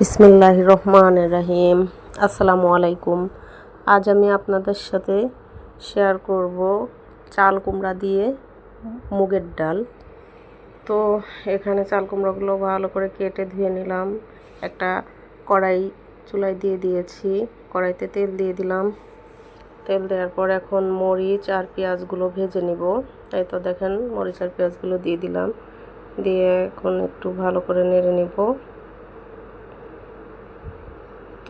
বিসমিল্লাহ রহমান রাহিম। আসসালামু আলাইকুম। আজ আমি আপনাদের সাথে শেয়ার করব চাল কুমড়া দিয়ে মুগের ডাল। তো এখানে চাল কুমড়াগুলো ভালো করে কেটে ধুয়ে নিলাম। একটা কড়াই চুলায় দিয়ে দিয়েছি। কড়াইতে তেল দিয়ে দিলাম। তেল দেওয়ার পর এখন মরিচ আর পেঁয়াজগুলো ভেজে নিব। তাই তো দেখেন মরিচ আর পেঁয়াজগুলো দিয়ে দিলাম। দিয়ে এখন একটু ভালো করে নেড়ে নিব।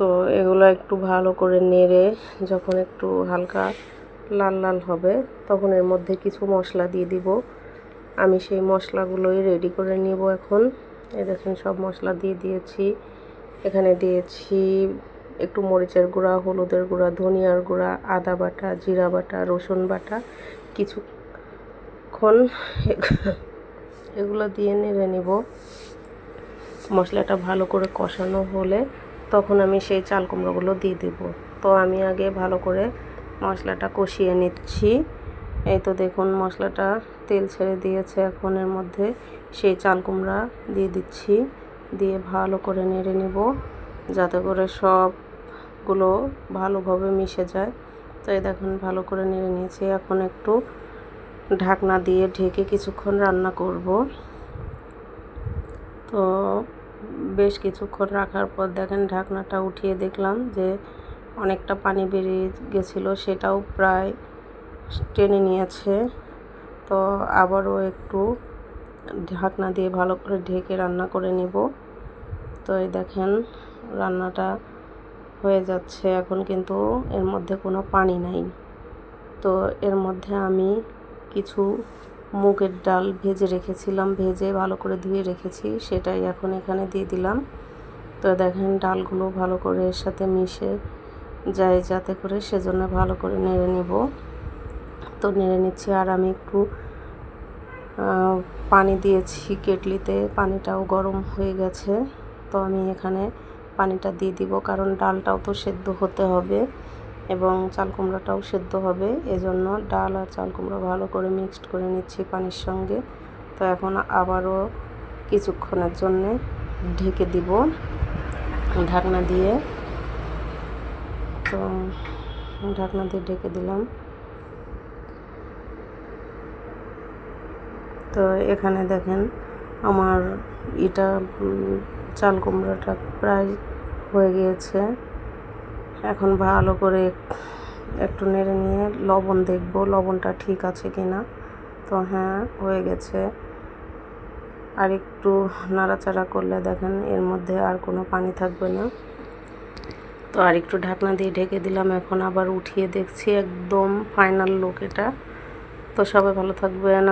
তো এগুলো একটু ভালো করে নেড়ে যখন একটু হালকা লাল লাল হবে, তখন এর মধ্যে কিছু মশলা দিয়ে দিব। আমি সেই মশলাগুলোই রেডি করে নিব এখন। এই দেখেন, সব মশলা দিয়ে দিয়েছি। এখানে দিয়েছি একটু মরিচের গুঁড়া, হলুদের গুঁড়া, ধনিয়ার গুঁড়া, আদা বাটা, জিরা বাটা, রসুন বাটা, কিছুক্ষণ এগুলো দিয়ে নেড়ে নিব। মশলাটা ভালো করে কষানো হলে তখন আমি সেই চাল কুমড়োগুলো দিয়ে দেব। তো আমি আগে ভালো করে মশলাটা কষিয়ে নিচ্ছি। এই তো দেখুন, মশলাটা তেল ছেড়ে দিয়েছে। এখন এর মধ্যে সেই চাল কুমড়া দিয়ে দিচ্ছি। দিয়ে ভালো করে নেড়ে নেব যাতে করে সবগুলো ভালোভাবে মিশে যায়। তো এই দেখুন, ভালো করে নেড়ে নিয়েছি। এখন একটু ঢাকনা দিয়ে ঢেকে কিছুক্ষণ রান্না করব। তো বেশ কিছুক্ষণ রাখার পর দেখেন ঢাকনাটা উঠিয়ে দেখলাম যে অনেকটা পানি বেরিয়ে গেছিল, সেটাও প্রায় টেনে নিয়েছে। তো আবারও একটু ঢাকনা দিয়ে ভালো করে ঢেকে রান্না করে নেব। তো এই দেখেন রান্নাটা হয়ে যাচ্ছে, এখন কিন্তু এর মধ্যে কোনো পানি নাই। তো এর মধ্যে আমি কিছু মুগের ডাল ভেজে রেখেছিলাম, ভেজে ভালো করে ধুয়ে রেখেছি, সেটাই এখন এখানে দিয়ে দিলাম। তো দেখেন ডালগুলো ভালো করে এর সাথে মিশে যায় যাতে করে সেজন্য ভালো করে নেড়ে নেব। তো নেড়ে নিচ্ছি আর আমি একটু পানি দিয়েছি কেটলিতে, পানিটাও গরম হয়ে গেছে। তো আমি এখানে পানিটা দিয়ে দিব, কারণ ডালটাও তো সেদ্ধ হতে হবে। এবং চাল কুমড়াটাও সেদ্ধ হবে। এজন্য ডাল আর চাল কুমড়ো ভালো করে মিক্সড করে নিচ্ছি পানির সঙ্গে। তো এখন আবারও কিছুক্ষণের জন্য ঢেকে দিব ঢাকনা দিয়ে। তো ঢাকনা দিয়ে ঢেকে দিলাম। তো এখানে দেখেন আমার এটা চাল কুমড়োটা প্রায় হয়ে গিয়েছে। এখন ভালো করে একটু নেড়ে নিয়ে লবণ দেখব, লবণটা ঠিক আছে কি না তো হ্যাঁ হয়ে গেছে। আর একটু নাড়াচাড়া করলে দেখেন এর মধ্যে আর কোনো পানি থাকবে না। তো আর একটু ঢাকনা দিয়ে ঢেকে দিলাম, এখন আবার উঠিয়ে দেখছি একদম ফাইনাল লোক এটা। তো সবাই ভালো থাকবেন